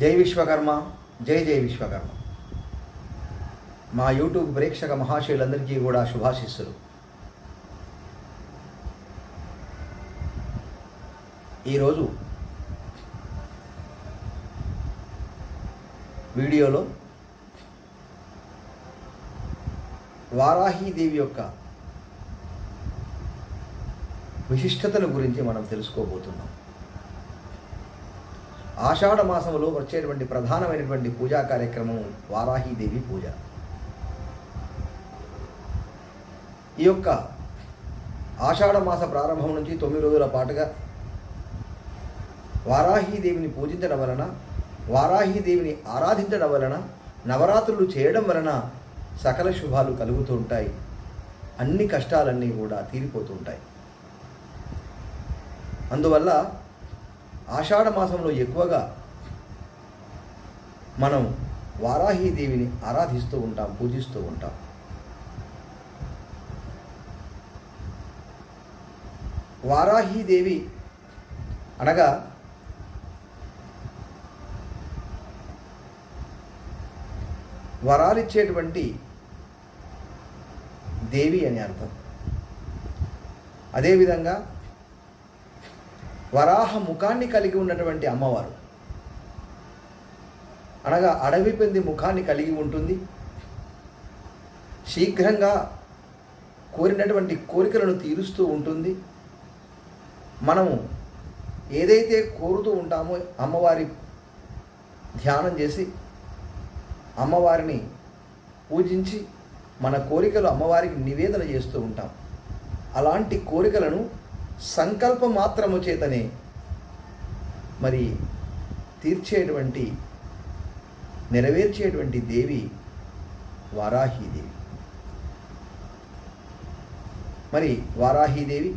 జై విశ్వకర్మ జై జై విశ్వకర్మ. మా యూట్యూబ్ ప్రేక్షక మహాశయులందరికీ కూడా శుభాశిస్సులు. ఈరోజు వీడియోలో వారాహీదేవి యొక్క విశిష్టతను గురించి మనం తెలుసుకోబోతున్నాం. ఆషాఢ మాసంలో వచ్చేటువంటి ప్రధానమైనటువంటి పూజా కార్యక్రమం వారాహీదేవి పూజ. ఈ యొక్క ఆషాఢ మాస ప్రారంభం నుంచి తొమ్మిది రోజుల పాటుగా వారాహీదేవిని పూజించడం వలన వారాహీదేవిని ఆరాధించడం వలన నవరాత్రులు చేయడం వలన సకల శుభాలు కలుగుతూ ఉంటాయి. అన్ని కష్టాలన్నీ కూడా తీరిపోతూ ఉంటాయి. అందువల్ల ఆషాఢ మాసంలో ఎక్కువగా మనం వారాహీదేవిని ఆరాధిస్తూ ఉంటాం పూజిస్తూ ఉంటాం. వారాహీదేవి అనగా వరాలిచ్చేటువంటి దేవి అని అర్థం. అదేవిధంగా వరాహ ముఖాన్ని కలిగి ఉన్నటువంటి అమ్మవారు. అనగా అడవి పంది ముఖాన్ని కలిగి ఉంటుంది. శీఘ్రంగా కోరినటువంటి కోరికలను తీరుస్తూ ఉంటుంది. మనము ఏదైతే కోరుతూ ఉంటామో అమ్మవారి ధ్యానం చేసి అమ్మవారిని పూజించి మన కోరికలు అమ్మవారికి నివేదన చేస్తూ ఉంటాం. అలాంటి కోరికలను సంకల్ప మాత్రము చేతనే మరి తీర్చేటువంటి నెరవేర్చేటువంటి దేవి వారాహీదేవి. మరి వారాహీదేవి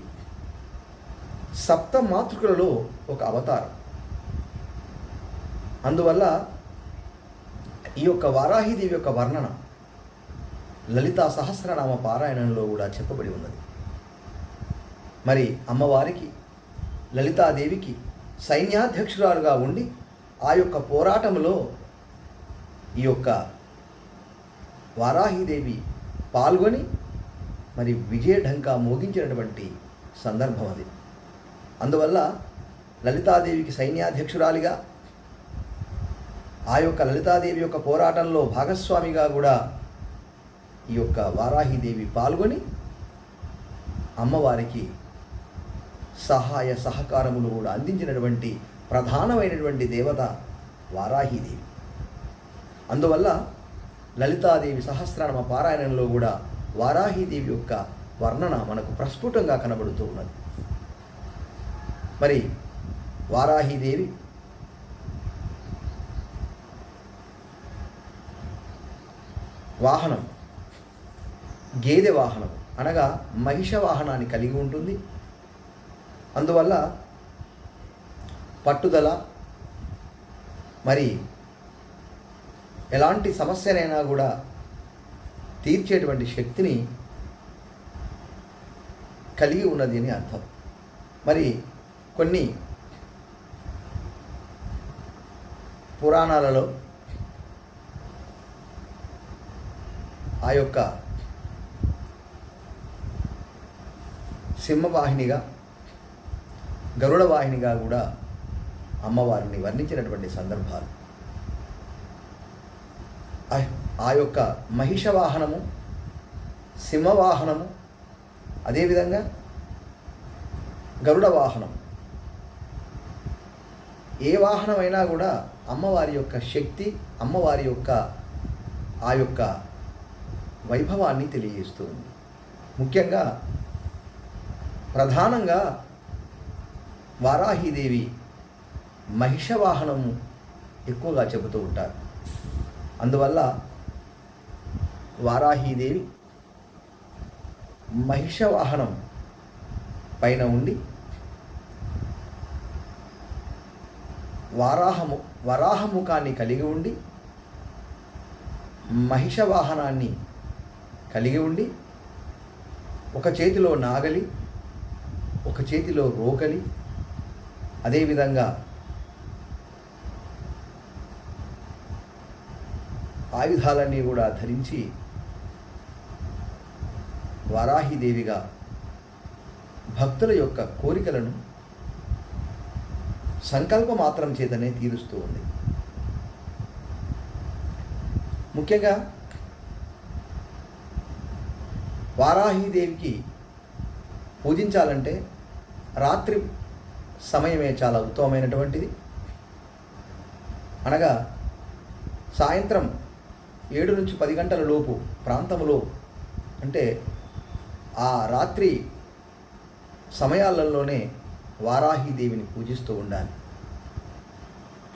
సప్త మాతృకులలో ఒక అవతారం. అందువల్ల ఈ యొక్క వారాహిదేవి యొక్క వర్ణన లలితా సహస్రనామ పారాయణంలో కూడా చెప్పబడి ఉన్నది. మరి అమ్మవారికి లలితాదేవికి సైన్యాధ్యక్షురాలుగా ఉండి ఆ యొక్క పోరాటంలో ఈ యొక్క వారాహిదేవి పాల్గొని మరి విజయఢంకా మోగించినటువంటి సందర్భం అది. అందువల్ల లలితాదేవికి సైన్యాధ్యక్షురాలిగా ఆ యొక్క లలితాదేవి యొక్క పోరాటంలో భాగస్వామిగా కూడా ఈ యొక్క వారాహిదేవి పాల్గొని అమ్మవారికి సహాయ సహకారములు కూడా అందించినటువంటి ప్రధానమైనటువంటి దేవత వారాహిదేవి. అందువల్ల లలితాదేవి సహస్రనామ పారాయణంలో కూడా వారాహిదేవి యొక్క వర్ణన మనకు ప్రస్ఫుటంగా కనబడుతూ ఉన్నది. మరి వారాహిదేవి వాహనం గేదె వాహనం అనగా మహిష వాహనాన్ని కలిగి ఉంటుంది. అందువల్ల పట్టుదల మరి ఎలాంటి సమస్యనైనా కూడా తీర్చేటువంటి శక్తిని కలిగి ఉన్నది అని అర్థం. మరి కొన్ని పురాణాలలో ఆ యొక్క సింహవాహినిగా గరుడ వాహినిగా కూడా అమ్మవారిని వర్ణించినటువంటి సందర్భాలు. ఆ- ఆ యొక్క మహిష వాహనము సింహవాహనము అదేవిధంగా గరుడ వాహనం ఏ వాహనమైనా కూడా అమ్మవారి యొక్క శక్తి అమ్మవారి యొక్క ఆ యొక్క వైభవాన్ని తెలియజేస్తుంది ముఖ్యంగా ప్రధానంగా వారాహిదేవి మహిష వాహనము ఎక్కువగా చెబుతూ ఉంటారు. అందువల్ల వారాహిదేవి మహిష వాహనం పైన ఉండి వారాహము వరాహముఖాన్ని కలిగి ఉండి మహిష వాహనాన్ని కలిగి ఉండి ఒక చేతిలో నాగలి ఒక చేతిలో రోకలి అదేవిధంగా ఆయుధాలన్నీ కూడా ధరించి వారాహిదేవిగా భక్తుల యొక్క కోరికలను సంకల్ప మాత్రం చేతనే తీరుస్తూ ఉంది. ముఖ్యంగా వారాహీదేవికి పూజించాలంటే రాత్రి సమయమే చాలా ఉత్తమమైనటువంటిది. అనగా సాయంత్రం ఏడు నుంచి పది గంటల లోపు ప్రాంతంలో అంటే ఆ రాత్రి సమయాలలోనే వారాహీదేవిని పూజిస్తూ ఉండాలి.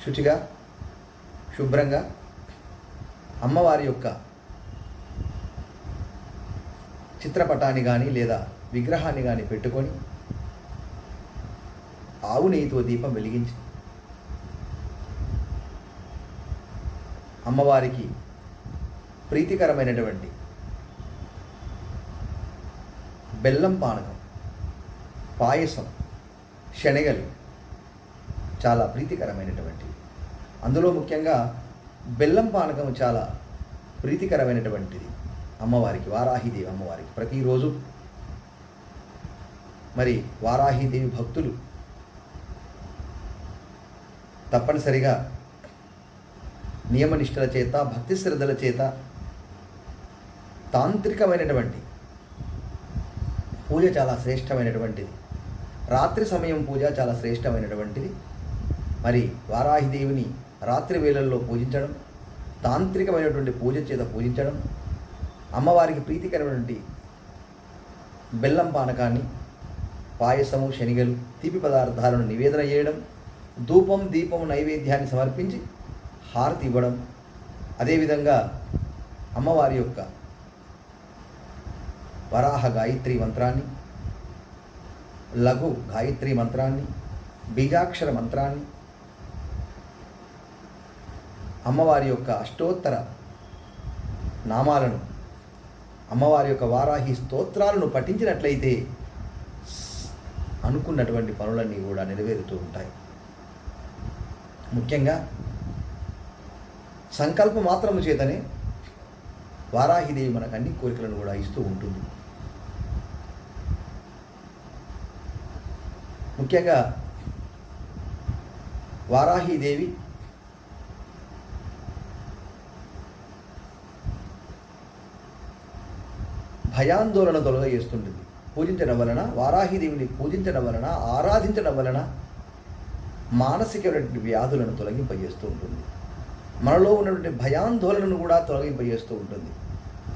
శుచిగా శుభ్రంగా అమ్మవారి యొక్క చిత్రపటాన్ని కానీ లేదా విగ్రహాన్ని కానీ పెట్టుకొని ఆవు నెయ్యితో దీపం వెలిగించింది అమ్మవారికి ప్రీతికరమైనటువంటి బెల్లం పానకం పాయసం శనగలు చాలా ప్రీతికరమైనటువంటివి అందులో ముఖ్యంగా బెల్లం పానకం చాలా ప్రీతికరమైనటువంటిది అమ్మవారికి వారాహిదేవి అమ్మవారికి ప్రతిరోజు. మరి వారాహిదేవి భక్తులు తప్పనిసరిగా నియమనిష్టల చేత భక్తి శ్రద్ధల చేత తాంత్రికమైనటువంటి పూజ చాలా శ్రేష్టమైనటువంటిది. రాత్రి సమయం పూజ చాలా శ్రేష్టమైనటువంటిది. మరి వారాహిదేవిని రాత్రి వేళల్లో పూజించడం తాంత్రికమైనటువంటి పూజ చేత పూజించడం అమ్మవారికి ప్రీతికరమైనటువంటి బెల్లం పానకాన్ని పాయసము శనిగలు తీపి పదార్థాలను నివేదన చేయడం ధూపం దీపం నైవేద్యాన్ని సమర్పించి హారతి ఇవ్వడం. అదేవిధంగా అమ్మవారి యొక్క వరాహ గాయత్రి మంత్రాన్ని లఘు గాయత్రి మంత్రాన్ని బీజాక్షర మంత్రాన్ని అమ్మవారి యొక్క అష్టోత్తర నామాలను అమ్మవారి యొక్క వారాహి స్తోత్రాలను పఠించినట్లయితే అనుకున్నటువంటి పనులన్నీ కూడా నెరవేరుతూ ఉంటాయి. ముఖ్యంగా సంకల్ప మాత్రము చేతనే వారాహిదేవి మనకు అన్ని కోరికలను కూడా ఇస్తూ ఉంటుంది. ముఖ్యంగా వారాహిదేవి భయాందోళన తొలగజేస్తుంటుంది పూజించడం వలన వారాహిదేవిని పూజించడం వలన ఆరాధించడం వలన మానసికమైనటువంటి వ్యాధులను తొలగింపజేస్తూ ఉంటుంది. మనలో ఉన్నటువంటి భయాందోళనను కూడా తొలగింపజేస్తూ ఉంటుంది.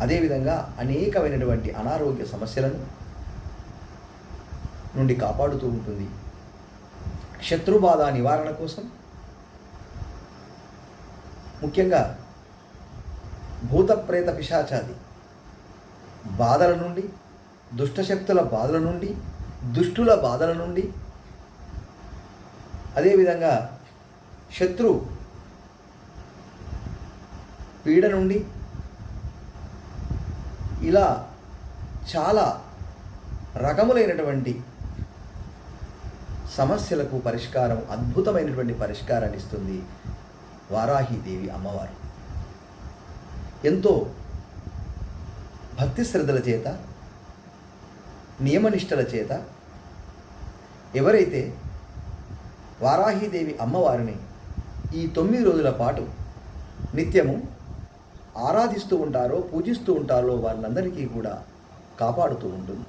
అదేవిధంగా అనేకమైనటువంటి అనారోగ్య సమస్యలను నుండి కాపాడుతూ ఉంటుంది. శత్రుబాధ నివారణ కోసం ముఖ్యంగా భూత ప్రేత పిశాచాది బాధల నుండి దుష్టశక్తుల బాధల నుండి దుష్టుల బాధల నుండి అదేవిధంగా శత్రు పీడ నుండి ఇలా చాలా రకములైనటువంటి సమస్యలకు పరిష్కారం అద్భుతమైనటువంటి పరిష్కారాన్ని ఇస్తుంది వారాహిదేవి అమ్మవారు. ఎంతో భక్తి శ్రద్ధల చేత నియమనిష్టల చేత ఎవరైతే వారాహిదేవి అమ్మవారిని ఈ తొమ్మిది రోజుల పాటు నిత్యము ఆరాధిస్తూ ఉంటారో పూజిస్తూ ఉంటారో వాళ్ళందరికీ కూడా కాపాడుతూ ఉంటుంది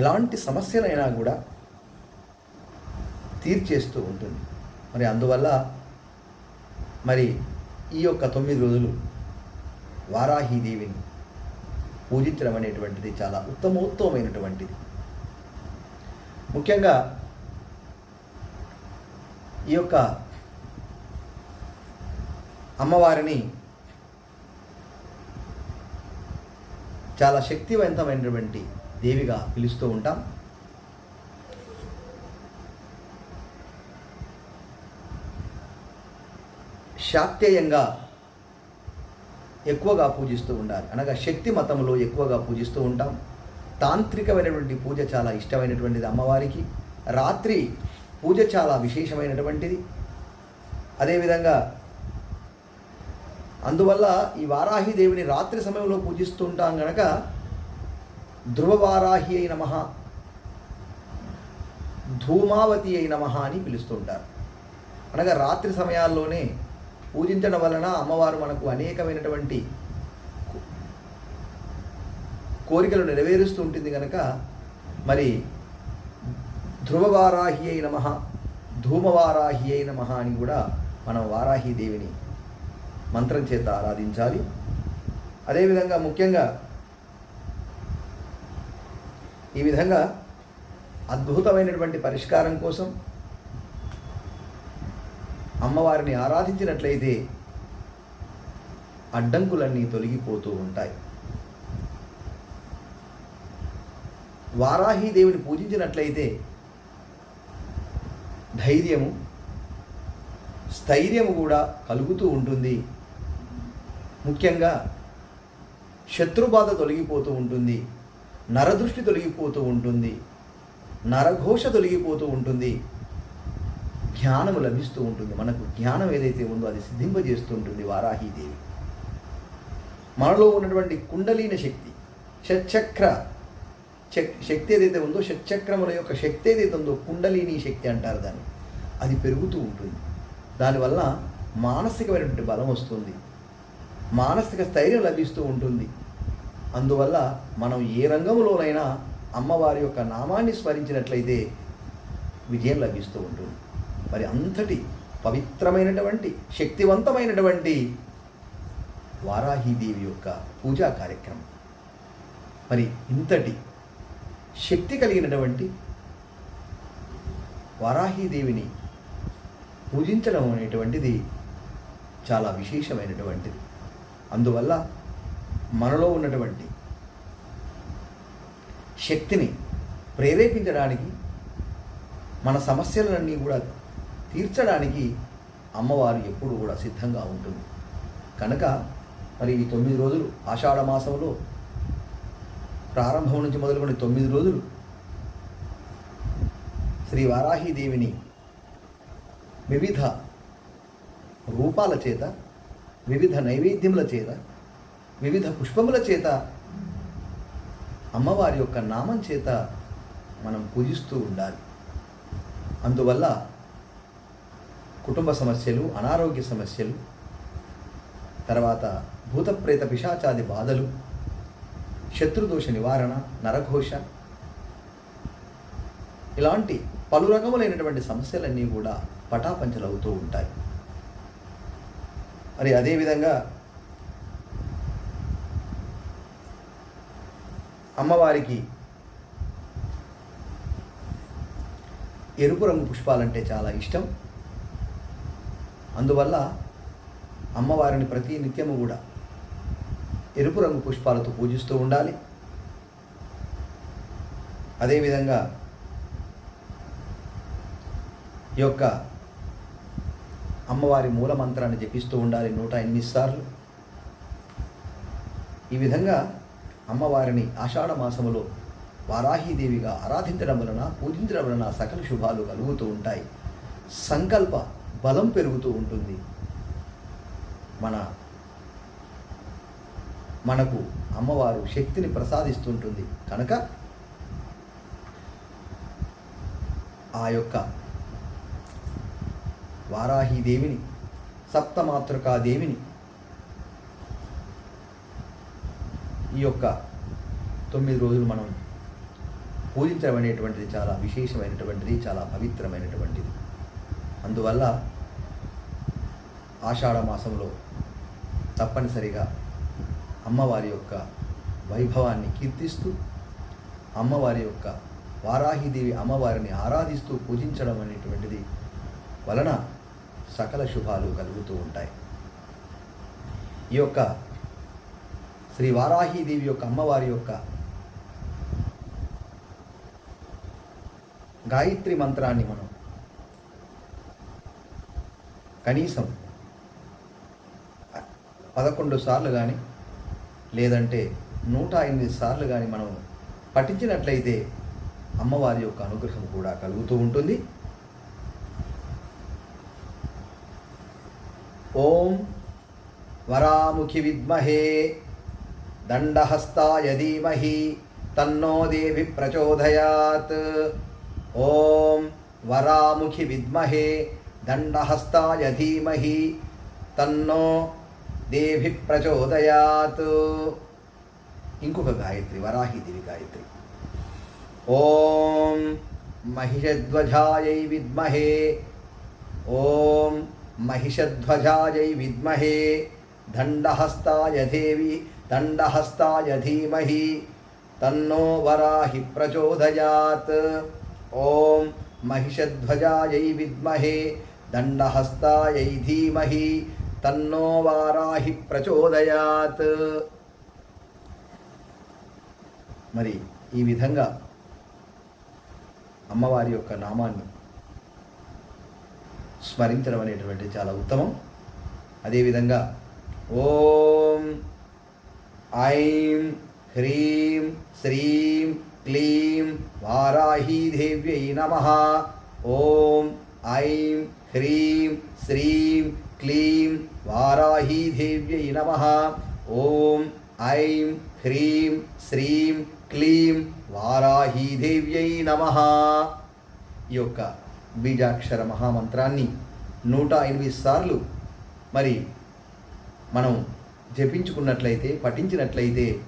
ఎలాంటి సమస్యలైనా కూడా తీర్చేస్తూ ఉంటుంది. మరి అందువల్ల మరి ఈ యొక్క తొమ్మిది రోజులు వారాహీదేవిని పూజించడం అనేటువంటిది చాలా ఉత్తమోత్తమైనటువంటిది. ముఖ్యంగా ఈ యొక్క అమ్మవారిని చాలా శక్తివంతమైనటువంటి దేవిగా పిలుస్తూ ఉంటాం. శాక్తేయంగా ఎక్కువగా పూజిస్తూ ఉండాలి. అనగా శక్తి మతంలో ఎక్కువగా పూజిస్తూ ఉంటాం. తాంత్రికమైనటువంటి పూజ చాలా ఇష్టమైనటువంటిది అమ్మవారికి. రాత్రి పూజ చాలా విశేషమైనటువంటిది. అదేవిధంగా అందువల్ల ఈ వారాహి దేవిని రాత్రి సమయంలో పూజిస్తుంటాం గనక ధ్రువవారాహి అయి నమ ధూమావతి అయి నమ అని పిలుస్తుంటారు. అనగా రాత్రి సమయాల్లోనే పూజించడం వలన అమ్మవారు మనకు అనేకమైనటువంటి కోరికలు నెరవేరుస్తూ ఉంటుంది కనుక మరి ధ్రువవారాహి అయి నమ ధూమవారాహి అయి నమ అని కూడా మనం వారాహి దేవిని మంత్రం చేత ఆరాధించాలి. అదేవిధంగా ముఖ్యంగా ఈ విధంగా అద్భుతమైనటువంటి పరిష్కారం కోసం అమ్మవారిని ఆరాధించినట్లయితే అడ్డంకులన్నీ తొలగిపోతూ ఉంటాయి. వారాహీదేవిని పూజించినట్లయితే ధైర్యము స్థైర్యము కూడా కలుగుతూ ఉంటుంది. ముఖ్యంగా శత్రుబాధ తొలగిపోతూ ఉంటుంది. నరదృష్టి తొలగిపోతూ ఉంటుంది. నరఘోష తొలగిపోతూ ఉంటుంది. జ్ఞానము లభిస్తూ ఉంటుంది. మనకు జ్ఞానం ఏదైతే ఉందో అది సిద్ధింపజేస్తూ ఉంటుంది వారాహీదేవి మనలో ఉన్నటువంటి కుండలీన శక్తి షట్చక్ర శక్తి ఏదైతే ఉందో షట్చక్రముల యొక్క శక్తి ఏదైతే ఉందో కుండలిని శక్తి అంటారు దాన్ని. అది పెరుగుతూ ఉంటుంది. దానివల్ల మానసికమైనటువంటి బలం వస్తుంది. మానసిక స్థైర్యం లభిస్తూ ఉంటుంది. అందువల్ల మనం ఏ రంగంలోనైనా అమ్మవారి యొక్క నామాన్ని స్మరించినట్లయితే విజయం లభిస్తూ ఉంటుంది. మరి అంతటి పవిత్రమైనటువంటి శక్తివంతమైనటువంటి వారాహీదేవి యొక్క పూజా కార్యక్రమం. మరి ఇంతటి శక్తి కలిగినటువంటి వారాహీదేవిని పూజించడం అనేటువంటిది చాలా విశేషమైనటువంటిది. అందువల్ల మనలో ఉన్నటువంటి శక్తిని ప్రేరేపించడానికి మన సమస్యలన్నీ కూడా తీర్చడానికి అమ్మవారు ఎప్పుడు కూడా సిద్ధంగా ఉంటుంది. కనుక మరి ఈ తొమ్మిది రోజులు ఆషాఢ మాసంలో ప్రారంభం నుంచి మొదలుకొని తొమ్మిది రోజులు. శ్రీ వారాహీదేవిని వివిధ రూపాల చేత వివిధ నైవేద్యముల చేత వివిధ పుష్పముల చేత అమ్మవారి యొక్క నామం చేత మనం పూజిస్తూ ఉండాలి. అందువల్ల కుటుంబ సమస్యలు అనారోగ్య సమస్యలు తర్వాత భూతప్రేత పిశాచాది బాధలు శత్రుదోష నివారణ నరఘోష. ఇలాంటి పలు రకములైనటువంటి సమస్యలన్నీ కూడా పటాపంచలవుతూ ఉంటాయి. మరి అదేవిధంగా అమ్మవారికి ఎరుపు రంగు పుష్పాలంటే చాలా ఇష్టం. అందువల్ల అమ్మవారిని ప్రతి నిత్యము కూడా ఎరుపు రంగు పుష్పాలతో పూజిస్తూ ఉండాలి. అదేవిధంగా ఈ యొక్క అమ్మవారి మూల మంత్రాన్ని జపిస్తూ ఉండాలి నూట ఎనిమిది సార్లు. ఈ విధంగా అమ్మవారిని ఆషాఢ మాసములో వారాహీదేవిగా ఆరాధించడం వలన పూజించడం వలన సకల శుభాలు కలుగుతూ ఉంటాయి. సంకల్ప బలం పెరుగుతూ ఉంటుంది. మన మనకు అమ్మవారు శక్తిని ప్రసాదిస్తుంటుంది. కనుక ఆ యొక్క వారాహీదేవిని సప్తమాతృకాదేవిని ఈ యొక్క తొమ్మిది రోజులు మనం పూజించడం అనేటువంటిది చాలా విశేషమైనటువంటిది చాలా పవిత్రమైనటువంటిది. అందువల్ల ఆషాఢ మాసంలో తప్పనిసరిగా అమ్మవారి యొక్క వైభవాన్ని కీర్తిస్తూ అమ్మవారి యొక్క వారాహిదేవి అమ్మవారిని ఆరాధిస్తూ పూజించడం అనేటువంటిది వలన సకల శుభాలు కలుగుతూ ఉంటాయి. ఈ యొక్క శ్రీ వారాహీదేవి యొక్క అమ్మవారి యొక్క గాయత్రి మంత్రాన్ని మనం కనీసం పదకొండు సార్లు కానీ లేదంటే నూట ఎనిమిది సార్లు కానీ మనం పఠించినట్లయితే అమ్మవారి యొక్క అనుగ్రహం కూడా కలుగుతూ ఉంటుంది. ఓం వరాముఖి విద్మహే దండహస్తాయ ధీమహి తన్నో దేవి ప్రచోదయాత్. ఓం వరాముఖి విద్మహే దండహస్తాయ ధీమహి తన్నో దేవి ప్రచోదయాత్ ఇంకొక గాయత్రి వరాహిదేవి గాయత్రి ఓం మహిషధ్వజాయై విద్మహే ఓం మహిషధ్వజాయై విద్మహే దండహస్తాయ దేవి దండహస్తాయ ధీమహి తన్నో వరాహి ప్రచోదయాత్ ఓం మహిషధ్వజాయై విద్మహే దండహస్తాయై ధీమహి తన్నో వారాహి ప్రచోదయాత్. మరి ఈ విధంగా అమ్మవారి యొక్క నామాన్ని స్మరించడం అనేటువంటి చాలా ఉత్తమం. అదేవిధంగా ఓం ఐం హ్రీం శ్రీం క్లీం వారాహీదేవ్యై నమ. ఓం ఐం హ్రీం శ్రీం క్లీం వారాహీదేవ్యై నమ ఓం ఐం హ్రీం శ్రీం క్లీం వారాహీదేవ్యై నమ ఈ యొక్క బీజాక్షర మహామంత్రాన్ని నూట ఎనిమిది సార్లు మరి మనం జపించుకున్నట్లయితే పఠించినట్లయితే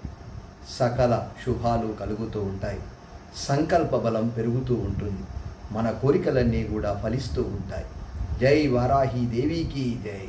సకల శుభాలు కలుగుతూ ఉంటాయి. సంకల్ప బలం పెరుగుతూ ఉంటుంది. మన కోరికలన్నీ కూడా ఫలిస్తూ ఉంటాయి. జై వారాహి దేవికి జై